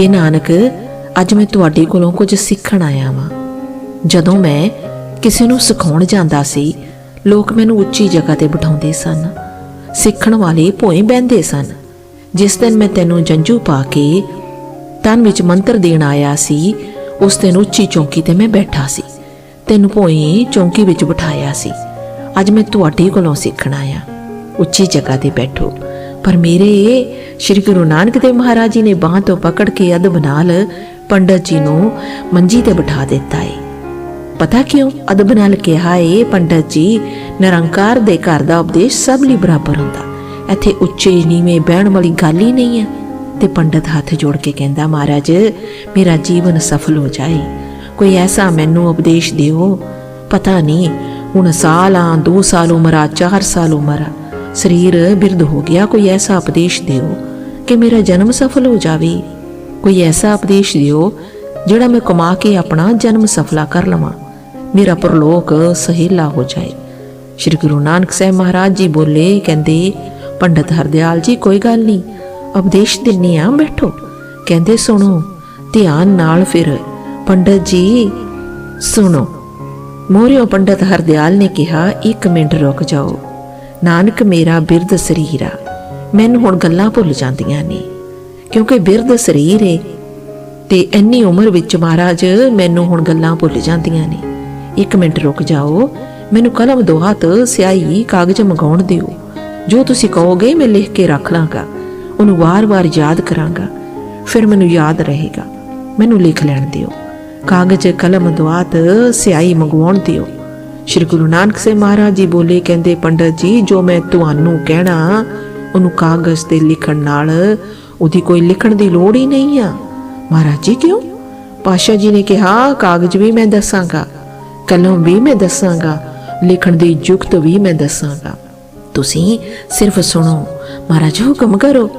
हे ਨਾਨਕ, ਅੱਜ ਮੈਂ ਤੁਹਾਡੇ ਕੋਲੋਂ ਕੁਝ ਸਿੱਖਣ ਆਇਆ ਵਾਂ। ਜਦੋਂ ਮੈਂ ਕਿਸੇ ਨੂੰ ਸਿਖਾਉਣ ਜਾਂਦਾ ਸੀ, ਲੋਕ ਮੈਨੂੰ ਉੱਚੀ ਜਗ੍ਹਾ ਤੇ ਬਿਠਾਉਂਦੇ ਸਨ। ਸਿੱਖਣ ਵਾਲੇ ਭੋਏ ਬਹਿੰਦੇ ਸਨ। ਜਿਸ ਦਿਨ ਮੈਂ ਤੈਨੂੰ ਜੰਜੂ ਪਾ ਕੇ ਤਨ ਵਿੱਚ ਮੰਤਰ ਦੇਣ ਆਇਆ ਸੀ, ਉਸ ਦਿਨ ਉੱਚੀ ਚੌਂਕੀ ਤੇ ਮੈਂ ਬੈਠਾ ਸੀ। ਤੈਨੂੰ ਭੋਏ ਚੌਂਕੀ ਵਿੱਚ ਬਿਠਾਇਆ ਸੀ। ਅੱਜ ਮੈਂ ਤੁਹਾਡੇ ਕੋਲੋਂ ਸਿੱਖਣ ਆਇਆ। ਉੱਚੀ ਜਗ੍ਹਾ ਤੇ ਬੈਠੋ। ਪਰ ਮੇਰੇ, ਸ੍ਰੀ ਗੁਰੂ ਨਾਨਕ ਦੇਵ ਮਹਾਰਾਜ ਜੀ ਨੇ ਬਾਹ ਤੋਂ ਪਕੜ ਕੇ ਅਦਬ ਨਾਲ ਪੰਡਤ ਜੀ ਨੂੰ ਮੰਜੀ ਤੇ ਬਿਠਾ ਦਿੱਤਾ ਏ। ਪਤਾ ਕਿਉਂ ਅਦਬ ਨਾਲ ਕਿਹਾ ਏ, ਪੰਡਤ ਜੀ, ਨਿਰੰਕਾਰ ਦੇ ਘਰ ਦਾ ਉਪਦੇਸ਼ ਸਭ ਲਈ ਬਰਾਬਰ ਹੁੰਦਾ। ਇੱਥੇ ਉੱਚੇ, ਨੀਵੇਂ ਬਹਿਣ ਵਾਲੀ ਗੱਲ ਹੀ ਨਹੀਂ ਹੈ। ਤੇ ਪੰਡਤ ਹੱਥ ਜੋੜ ਕੇ ਕਹਿੰਦਾ, ਮਹਾਰਾਜ, ਮੇਰਾ ਜੀਵਨ ਸਫਲ ਹੋ ਜਾਏ। ਕੋਈ ਐਸਾ ਮੈਨੂੰ ਉਪਦੇਸ਼ ਦਿਓ। ਪਤਾ ਨਹੀਂ, ਹੁਣ ਸਾਲ ਆ 2 ਸਾਲ ਉਮਰ ਆ 4 ਸਾਲ ਉਮਰ ਆ। ਸਰੀਰ ਬਿਰਧ ਹੋ ਗਿਆ, ਕੋਈ ਐਸਾ ਉਪਦੇਸ਼ ਦਿਓ ਕਿ ਮੇਰਾ ਜਨਮ ਸਫਲ ਹੋ ਜਾਵੇ। ਕੋਈ ਐਸਾ ਉਪਦੇਸ਼ ਦਿਓ ਜਿਹੜਾ ਮੈਂ ਕਮਾ ਕੇ ਆਪਣਾ ਜਨਮ ਸਫਲਾ ਕਰ ਲਵਾਂ। ਮੇਰਾ ਪਰਲੋਕ ਸਹੇਲਾ ਹੋ ਜਾਏ। ਸ਼੍ਰੀ ਗੁਰੂ ਨਾਨਕ ਸਾਹਿਬ ਮਹਾਰਾਜ ਜੀ ਬੋਲੇ, ਕਹਿੰਦੇ, ਪੰਡਤ ਹਰਦਿਆਲ ਜੀ, ਕੋਈ ਗੱਲ ਨਹੀਂ, ਉਪਦੇਸ਼ ਦਿੰਨੀ ਆ, ਬੈਠੋ। ਕਹਿੰਦੇ, ਸੁਣੋ, ਧਿਆਨ ਨਾਲ ਫਿਰ ਪੰਡਤ ਜੀ, ਸੁਣੋ। ਮੋਰਿਓ ਪੰਡਤ ਹਰਦਿਆਲ ਨੇ ਕਿਹਾ, ਇੱਕ ਮਿੰਟ ਰੁਕ ਜਾਓ। ਨਾਨਕ ਮੇਰਾ ਬਿਰਧ ਸਰੀਰ ਆ ਮੈਨੂੰ ਹੁਣ ਗੱਲਾਂ ਭੁੱਲ ਜਾਂਦੀਆਂ ਨੇ। ਕਿਉਂਕਿ ਬਿਰਧ ਸਰੀਰ ਏ ਤੇ ਇੰਨੀ ਉਮਰ ਵਿੱਚ ਮਹਾਰਾਜ, ਮੈਨੂੰ ਹੁਣ ਗੱਲਾਂ ਭੁੱਲ ਜਾਂਦੀਆਂ ਨੇ। ਇੱਕ ਮਿੰਟ ਰੁਕ ਜਾਓ, ਮੈਨੂੰ ਕਲਮ ਦੋ ਹੱਥ, ਸਿਆਹੀ ਕਾਗਜ਼ ਮੰਗਾਉਣ ਦਿਓ। ਜੋ ਤੁਸੀਂ ਕਹੋਗੇ ਮੈਂ ਲਿਖ ਕੇ ਰੱਖ ਲਾਂਗਾ, ਉਹਨੂੰ ਵਾਰ-ਵਾਰ ਯਾਦ ਕਰਾਂਗਾ। ਫਿਰ ਮੈਨੂੰ ਯਾਦ ਰਹੇਗਾ, ਮੈਨੂੰ ਲਿਖ ਲੈਣ ਦਿਓ। ਕਾਗਜ਼, ਕਲਮ ਦੁਆਤ ਸਿਆਹੀ ਮੰਗਵਾਉਣ ਦਿਓ। ਸ਼੍ਰੀ ਗੁਰੂ ਨਾਨਕ ਸਾਹਿਬ ਮਹਾਰਾਜ ਜੀ ਬੋਲੇ, ਕਹਿੰਦੇ, ਪੰਡਤ ਜੀ, ਜੋ ਮੈਂ ਤੁਹਾਨੂੰ ਕਹਿਣਾ, ਉਹਨੂੰ ਕਾਗਜ਼ ਤੇ ਲਿਖਣ ਨਾਲ ਉਹਦੀ ਕੋਈ ਲਿਖਣ ਦੀ ਲੋੜ ਹੀ ਨਹੀਂ ਆ। ਮਹਾਰਾਜ ਜੀ, ਕਿਉਂ? ਪਾਸ਼ਾ ਜੀ ਨੇ ਕਿਹਾ, ਕਾਗਜ਼ ਵੀ ਮੈਂ ਦੱਸਾਂਗਾ, ਕਲਮ ਵੀ ਮੈਂ ਦੱਸਾਂਗਾ, ਲਿਖਣ ਦੀ ਯੁਕਤ ਵੀ ਮੈਂ ਦੱਸਾਂਗਾ। ਤੁਸੀਂ ਸਿਰਫ ਸੁਣੋ, ਮਹਾਰਾਜ ਹੁਕਮ ਕਰੋ।